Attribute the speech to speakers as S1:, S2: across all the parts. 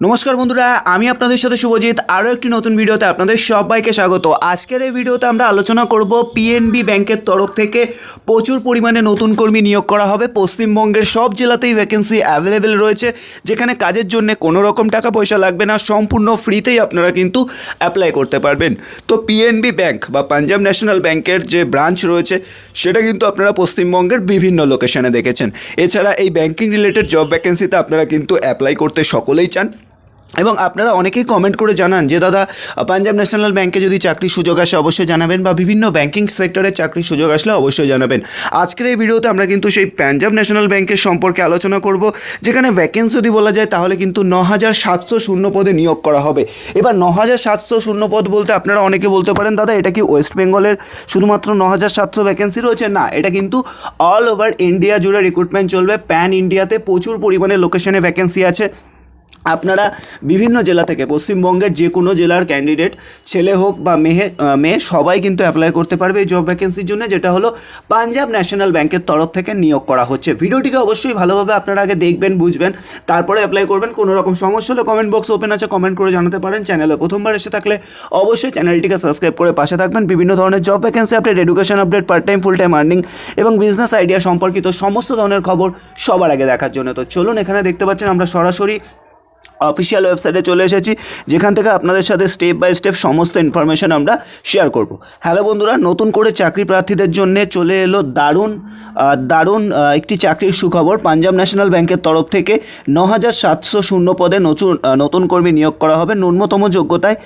S1: নমস্কার বন্ধুরা, আমি আপনাদের সাথে শুভজিৎ, আরও একটি নতুন ভিডিওতে আপনাদের সবাইকে স্বাগত। আজকের এই ভিডিওতে আমরা আলোচনা করব পিএনবি ব্যাংকের তরফ থেকে প্রচুর পরিমাণে নতুন কর্মী নিয়োগ করা হবে। পশ্চিমবঙ্গের সব জেলাতেই ভ্যাকেন্সি অ্যাভেলেবেল রয়েছে, যেখানে কাজের জন্য কোনো রকম টাকা পয়সা লাগবে না, সম্পূর্ণ ফ্রিতেই আপনারা কিন্তু অ্যাপ্লাই করতে পারবেন। তো পিএনবি ব্যাংক বা পাঞ্জাব ন্যাশনাল ব্যাংকের যে ব্রাঞ্চ রয়েছে, সেটা কিন্তু আপনারা পশ্চিমবঙ্গের বিভিন্ন লোকেশনে দেখেছেন। এছাড়া এই ব্যাংকিং রিলেটেড জব ভ্যাকেন্সিতে আপনারা কিন্তু অ্যাপ্লাই করতে সকলেই চান। এবং আপনারা অনেকেই কমেন্ট করে জানান যে, দাদা, পাঞ্জাব ন্যাশনাল ব্যাংকে যদি চাকরির সুযোগ আসে অবশ্যই জানাবেন বা বিভিন্ন ব্যাংকিং সেক্টরে চাকরির সুযোগ আসলে অবশ্যই জানাবেন। আজকের এই ভিডিওতে আমরা কিন্তু সেই পাঞ্জাব ন্যাশনাল ব্যাংকের সম্পর্কে আলোচনা করব, যেখানে ভ্যাকেন্সি যদি বলা যায়, তাহলে কিন্তু ন হাজার সাতশো শূন্য পদে নিয়োগ করা হবে। এবার ন হাজার সাতশো শূন্য পদ বলতে আপনারা অনেকে বলতে পারেন, দাদা, এটা কি ওয়েস্ট বেঙ্গলের শুধুমাত্র ন হাজার সাতশো ভ্যাকেন্সি রয়েছে? না, এটা কিন্তু অল ওভার ইন্ডিয়া জুড়ে রিক্রুটমেন্ট চলবে। প্যান ইন্ডিয়াতে প্রচুর পরিমাণে লোকেশনে ভ্যাকেন্সি আছে। আপনারা বিভিন্ন জেলা থেকে, পশ্চিমবঙ্গের যে কোনো জেলার ক্যান্ডিডেট ছেলে হোক বা মেয়ে মেয়ে, সবাই কিন্তু অ্যাপ্লাই করতে পারবে এই জব ভ্যাকেন্সির জন্য, যেটা হলো পাঞ্জাব ন্যাশনাল ব্যাংকের তরফ থেকে নিয়োগ করা হচ্ছে। ভিডিওটিকে অবশ্যই ভালোভাবে আপনারা আগে দেখবেন, বুঝবেন, তারপরে অ্যাপ্লাই করবেন, কোনো রকম সমস্যা হলে কমেন্ট বক্স ওপেন আছে কমেন্ট করে জানাতে পারেন। চ্যানেলে প্রথমবার এসে থাকলে অবশ্যই চ্যানেলটিকে সাবস্ক্রাইব করে পাশে থাকবেন। বিভিন্ন ধরনের job vacancy update education update part time full time earning এবং বিজনেস আইডিয়া সম্পর্কিত সমস্ত ধরনের খবর সবার আগে দেখার জন্য। তো চলুন, এখানে দেখতে পাচ্ছেন আমরা সরাসরি অফিসিয়াল ওয়েবসাইটে চলে এসেছি, যেখান থেকে আপনাদের সাথে স্টেপ বাই স্টেপ সমস্ত ইনফরমেশন আমরা শেয়ার করব। হ্যালো বন্ধুরা, নতুন করে চাকরি প্রার্থীদের জন্য চলে এলো দারুণ দারুণ একটি চাকরির সুখবর। পাঞ্জাব ন্যাশনাল ব্যাংকের তরফ থেকে ন হাজার সাতশো শূন্য পদে নতুন নতুন কর্মী নিয়োগ করা হবে। ন্যূনতম যোগ্যতায়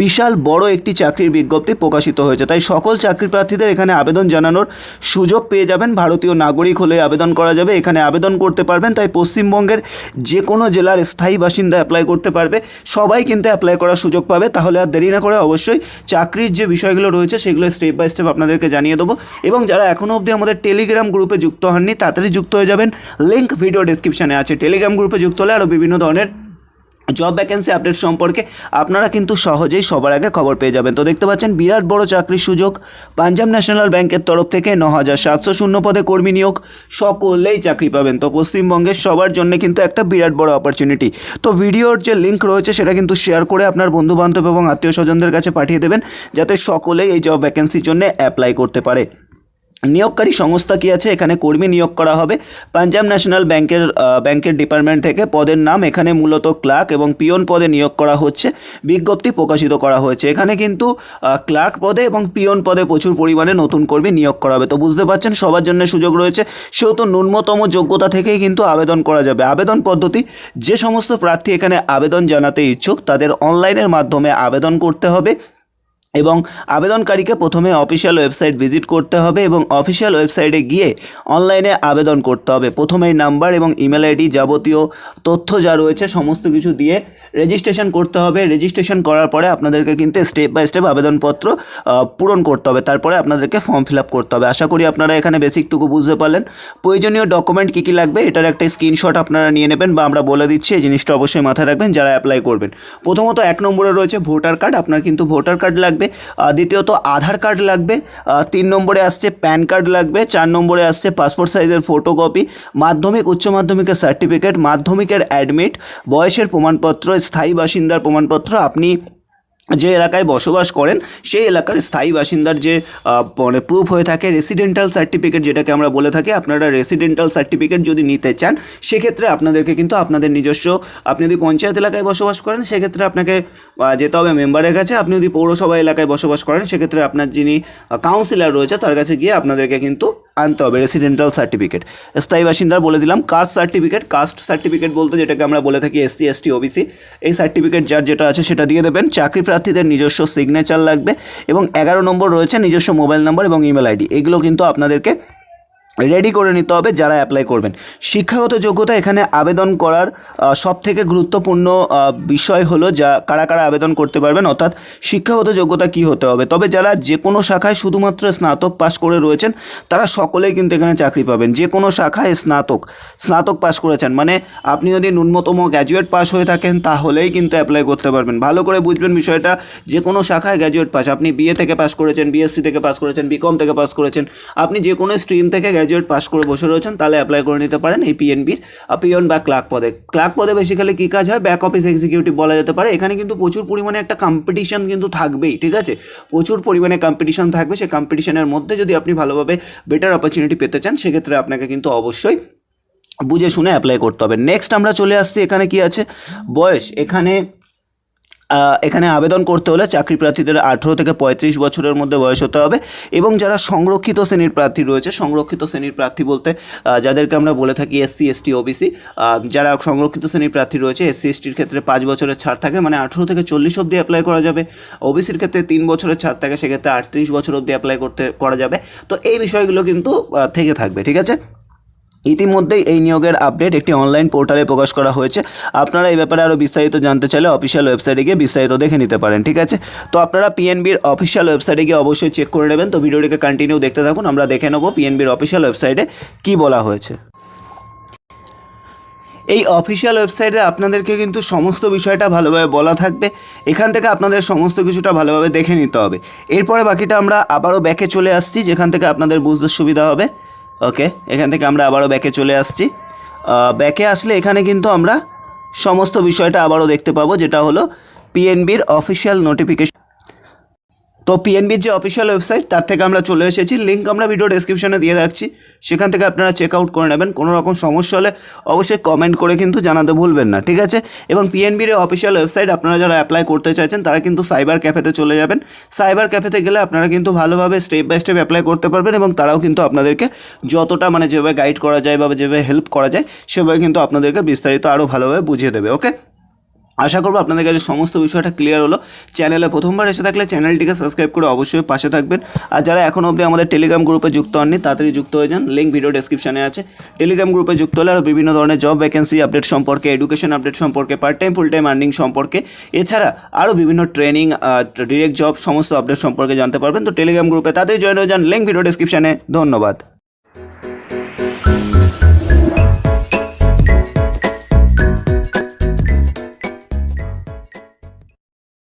S1: বিশাল বড় একটি চাকরির বিজ্ঞপ্তি প্রকাশিত হয়েছে। তাই সকল চাকরি প্রার্থীদের এখানে আবেদন জানানোর সুযোগ পেয়ে যাবেন। ভারতীয় নাগরিক হলে আবেদন করা যাবে। এখানে আবেদন করতে পারবেন। তাই পশ্চিমবঙ্গের যে কোনো জেলার স্থায়ী বাসিন্দা অ্যাপ্লাই করতে পারবে। সবাই কিন্তু অ্যাপ্লাই করার সুযোগ পাবে। তাহলে আর দেরি না করে অবশ্যই চাকরির যে বিষয়গুলো রয়েছে, সেগুলো স্টেপ বাই স্টেপ আপনাদেরকে জানিয়ে দেবো। এবং যারা এখনও অবধি আমাদের টেলিগ্রাম গ্রুপে যুক্ত হননি, তাড়াতাড়ি যুক্ত হয়ে যাবেন। লিঙ্ক ভিডিও ডিসক্রিপশানে আছে। টেলিগ্রাম গ্রুপে যুক্ত হলে আরও বিভিন্ন ধরনের জব ভ্যাকেন্সি আপডেট সম্পর্কে আপনারা কিন্তু সহজেই সবার আগে খবর পেয়ে যাবেন। তো দেখতে পাচ্ছেন, বিরাট বড় চাকরির সুযোগ। পাঞ্জাব ন্যাশনাল ব্যাংকের তরফ থেকে ন হাজার সাতশো শূন্য পদে কর্মী নিয়োগ। সকলেই চাকরি পাবেন। তো পশ্চিমবঙ্গের সবার জন্য কিন্তু একটা বিরাট বড় অপরচুনিটি তো ভিডিওর যে লিঙ্ক রয়েছে, সেটা কিন্তু শেয়ার করে আপনার বন্ধু বান্ধব এবং আত্মীয় স্বজনদের কাছে পাঠিয়ে দেবেন, যাতে সকলেই এই জব ভ্যাকেন্সির জন্য অ্যাপ্লাই করতে পারে। নিয়োগকারী সংস্থা কী আছে? এখানে কর্মী নিয়োগ করা হবে। পাঞ্জাব ন্যাশনাল ব্যাংকের ব্যাংকের ডিপার্টমেন্ট থেকে পদের নাম এখানে মূলত ক্লার্ক এবং পিয়ন পদে নিয়োগ করা হচ্ছে। বিজ্ঞপ্তি প্রকাশিত করা হয়েছে। এখানে কিন্তু ক্লার্ক পদে এবং পিয়ন পদে প্রচুর পরিমাণে নতুন কর্মী নিয়োগ করা হবে। তো বুঝতে পারছেন, সবার জন্য সুযোগ রয়েছে। সেহেতু ন্যূনতম যোগ্যতা থেকেই কিন্তু আবেদন করা যাবে। আবেদন পদ্ধতি, যে সমস্ত প্রার্থী এখানে আবেদন জানাতে ইচ্ছুক, তাদের অনলাইনের মাধ্যমে আবেদন করতে হবে। এবং আবেদনকারীকে প্রথমে অফিসিয়াল ওয়েবসাইট ভিজিট করতে হবে এবং অফিসিয়াল ওয়েবসাইটে গিয়ে অনলাইনে আবেদন করতে হবে। প্রথমেই নাম্বার এবং ইমেল আইডি যাবতীয় তথ্য যা রয়েছে সমস্ত কিছু দিয়ে রেজিস্ট্রেশন করতে হবে। রেজিস্ট্রেশন করার পরে আপনাদেরকে কিন্তু স্টেপ বাই স্টেপ আবেদনপত্র পূরণ করতে হবে। তারপরে আপনাদেরকে ফর্ম ফিল আপ করতে হবে। আশা করি আপনারা এখানে বেসিকটুকু বুঝতে পারলেন। প্রয়োজনীয় ডকুমেন্ট কী কী লাগবে এটার একটা স্ক্রিনশট আপনারা নিয়ে নেবেন বা আমরা বলে দিচ্ছি, এই জিনিসটা অবশ্যই মাথায় রাখবেন যারা অ্যাপ্লাই করবেন। প্রথমত এক নম্বরে রয়েছে ভোটার কার্ড। আপনার কিন্তু ভোটার কার্ড লাগবে। আহ, দ্বিতীয়ত আধার কার্ড লাগবে। তিন নম্বরে আসছে প্যান কার্ড লাগবে। চার নম্বরে আসছে পাসপোর্ট সাইজের ফটোকপি মাধ্যমিক উচ্চ মাধ্যমিকের সার্টিফিকেট মাধ্যমিকের অ্যাডমিট বয়সের প্রমাণপত্র স্থায়ী বাসিন্দার প্রমাণপত্র। আপনি যে এলাকায় বসবাস করেন, সেই এলাকার স্থায়ী বাসিন্দার যে মানে প্রুফ হয়ে থাকে রেসিডেন্টাল সার্টিফিকেট যেটাকে আমরা বলে থাকি, আপনারা রেসিডেন্টাল সার্টিফিকেট যদি নিতে চান, সেক্ষেত্রে আপনাদেরকে কিন্তু আপনাদের নিজস্ব, আপনি যদি পঞ্চায়েত এলাকায় বসবাস করেন, সেক্ষেত্রে আপনাকে যেতে হবে মেম্বারের কাছে, আপনি যদি পৌরসভা এলাকায় বসবাস করেন, সেক্ষেত্রে আপনার যিনি কাউন্সিলর রয়েছে, তার কাছে গিয়ে আপনাদেরকে কিন্তু আনতে হবে রেসিডেন্টাল সার্টিফিকেট স্থায়ী বাসিন্দার বলে দিলাম কাস্ট সার্টিফিকেট কাস্ট সার্টিফিকেট বলতে যেটাকে আমরা বলে থাকি এসসি এসটি ওবিসি এই সার্টিফিকেট যার যেটা আছে সেটা দিয়ে দেবেন। চাকরি প্রার্থীদের নিজস্ব সিগনেচার লাগবে এবং এগারো নম্বর রয়েছে নিজস্ব মোবাইল নম্বর এবং ইমেল আইডি এগুলো কিন্তু আপনাদেরকে রেডি করে নিতে হবে যারা অ্যাপ্লাই করবেন। শিক্ষাগত যোগ্যতা এখানে আবেদন করার সব থেকে গুরুত্বপূর্ণ বিষয় হলো যা, কারা কারা আবেদন করতে পারবেন, অর্থাৎ শিক্ষাগত যোগ্যতা কি হতে হবে। তবে যারা যে কোনো শাখায় শুধুমাত্র স্নাতক পাস করে রয়েছেন, তারা সকলেই কিন্তু এখানে চাকরি পাবেন। যে কোনো শাখায় স্নাতক স্নাতক পাস করেছেন মানে আপনি যদি ন্যূনতম গ্র্যাজুয়েট পাস হয়ে থাকেন, তাহলেই কিন্তু অ্যাপ্লাই করতে পারবেন। ভালো করে বুঝবেন বিষয়টা যে কোনো শাখায় গ্র্যাজুয়েট পাস আপনি বিএ থেকে পাস করেছেন বিএসসি থেকে পাস করেছেন বিকম থেকে পাস করেছেন, আপনি যে কোনো স্ট্রিম থেকে গ্র্যাজুয়েট পাস করে বসে রয়েছেন, তাহলে অ্যাপ্লাই করে নিতে পারেন এই পিএনবির পিয়ন বা ক্লার্ক পদে। ক্লার্ক পদে বেসিক্যালি কী কাজ হয়? ব্যাক অফিস এক্সিকিউটিভ বলা যেতে পারে। এখানে কিন্তু প্রচুর পরিমাণে একটা কম্পিটিশন কিন্তু থাকবেই, ঠিক আছে? প্রচুর পরিমাণে কম্পিটিশন থাকবে। সেই কম্পিটিশনের মধ্যে যদি আপনি ভালোভাবে বেটার অপরচুনিটি পেতে চান, সেক্ষেত্রে আপনাকে কিন্তু অবশ্যই বুঝে শুনে অ্যাপ্লাই করতে হবে। নেক্সট আমরা চলে আসছি, এখানে কি আছে? বয়স। এখানে এখানে আবেদন করতে হলে চাকরি প্রার্থীদের আঠেরো থেকে পঁয়ত্রিশ বছরের মধ্যে বয়স হতে হবে এবং যারা সংরক্ষিত শ্রেণির প্রার্থী রয়েছে, সংরক্ষিত শ্রেণির প্রার্থী বলতে যাদেরকে আমরা বলে থাকি এসসি, এসটি, ওবিসি যারা সংরক্ষিত শ্রেণির প্রার্থী রয়েছে, এসসি, এসটির ক্ষেত্রে পাঁচ বছরের ছাড় থাকে মানে আঠেরো থেকে চল্লিশ অবধি অ্যাপ্লাই করা যাবে। ওবিসির ক্ষেত্রে তিন বছরের ছাড় থাকে, সেক্ষেত্রে আটত্রিশ বছর অবধি অ্যাপ্লাই করতে, করা যাবে। তো এই বিষয়গুলো কিন্তু থেকে থাকবে, ঠিক আছে? ইতিমধ্যেই এই নিয়োগের আপডেট একটি অনলাইন পোর্টালে প্রকাশ করা হয়েছে। আপনারা এই ব্যাপারে আরও বিস্তারিত জানতে চাইলে অফিসিয়াল ওয়েবসাইটে গিয়ে বিস্তারিত দেখে নিতে পারেন, ঠিক আছে? তো আপনারা পিএনবির অফিসিয়াল ওয়েবসাইটে গিয়ে অবশ্যই চেক করে নেবেন। তো ভিডিওটিকে কন্টিনিউ দেখতে থাকুন, আমরা দেখে নেব পিএনবির অফিসিয়াল ওয়েবসাইটে কী বলা হয়েছে। এই অফিসিয়াল ওয়েবসাইটে আপনাদেরকে কিন্তু সমস্ত বিষয়টা ভালোভাবে বলা থাকবে। এখান থেকে আপনাদের সমস্ত কিছুটা ভালোভাবে দেখে নিতে হবে। এরপরে বাকিটা আমরা আবারও ব্যাকে চলে আসছি, যেখান থেকে আপনাদের বুঝতে সুবিধা হবে। ওকে, এখান থেকে আমরা আবারও ব্যাকে চলে আসছি। ব্যাকে আসলে এখানে কিন্তু আমরা সমস্ত বিষয়টা আবারও দেখতে পাবো, যেটা হলো পিএনবির অফিসিয়াল নোটিফিকেশন তো পিএনবির যে অফিসিয়াল ওয়েবসাইট তার থেকে আমরা চলে এসেছি। লিঙ্ক আমরা ভিডিও ডেসক্রিপশনে দিয়ে রাখছি। সেখান থেকে আপনারা চেক আউট করে নেবেন। কোনো রকম সমস্যা হলে অবশ্যই কমেন্ট করে কিন্তু জানাতে ভুলবেন না, ঠিক আছে? এবং পিএনবির অফিসিয়াল ওয়েবসাইট আপনারা যারা অ্যাপ্লাই করতে চাইছেন, তারা কিন্তু সাইবার ক্যাফেতে চলে যাবেন। সাইবার ক্যাফেতে গেলে আপনারা কিন্তু ভালোভাবে স্টেপ বাই স্টেপ অ্যাপ্লাই করতে পারবেন এবং তারাও কিন্তু আপনাদেরকে যতটা মানে যেভাবে গাইড করা যায় বা যেভাবে হেল্প করা যায়, সেভাবে কিন্তু আপনাদেরকে বিস্তারিত আরও ভালোভাবে বুঝিয়ে দেবে ওকে আশা করব আপনাদের কাছে সমস্ত বিষয়টা ক্লিয়ার হলো। চ্যানেলে প্রথমবার এসে থাকলে চ্যানেলটিকে সাবস্ক্রাইব করে অবশ্যই পাশে থাকবেন। আর যারা এখনও অবধি আমাদের টেলিগ্রাম গ্রুপে যুক্ত হননি, তাড়াতাড়ি যুক্ত হয়ে যান। লিঙ্ক ভিডিও ডেসক্রিপশনে আছে। টেলিগ্রাম গ্রুপে যুক্ত হলে আরও বিভিন্ন ধরনের জব ভ্যাকেন্সি আপডেট সম্পর্কে এডুকেশন আপডেট সম্পর্কে part time full time earning সম্পর্কে, এছাড়া আরও বিভিন্ন ট্রেনিং ডিরেক্ট জব সমস্ত আপডেট সম্পর্কে জানতে পারবেন। তো টেলিগ্রাম গ্রুপে তাড়াতাড়ি জয়েন হয়ে যান। লিঙ্ক ভিডিও ডেসক্রিপশনে ধন্যবাদ।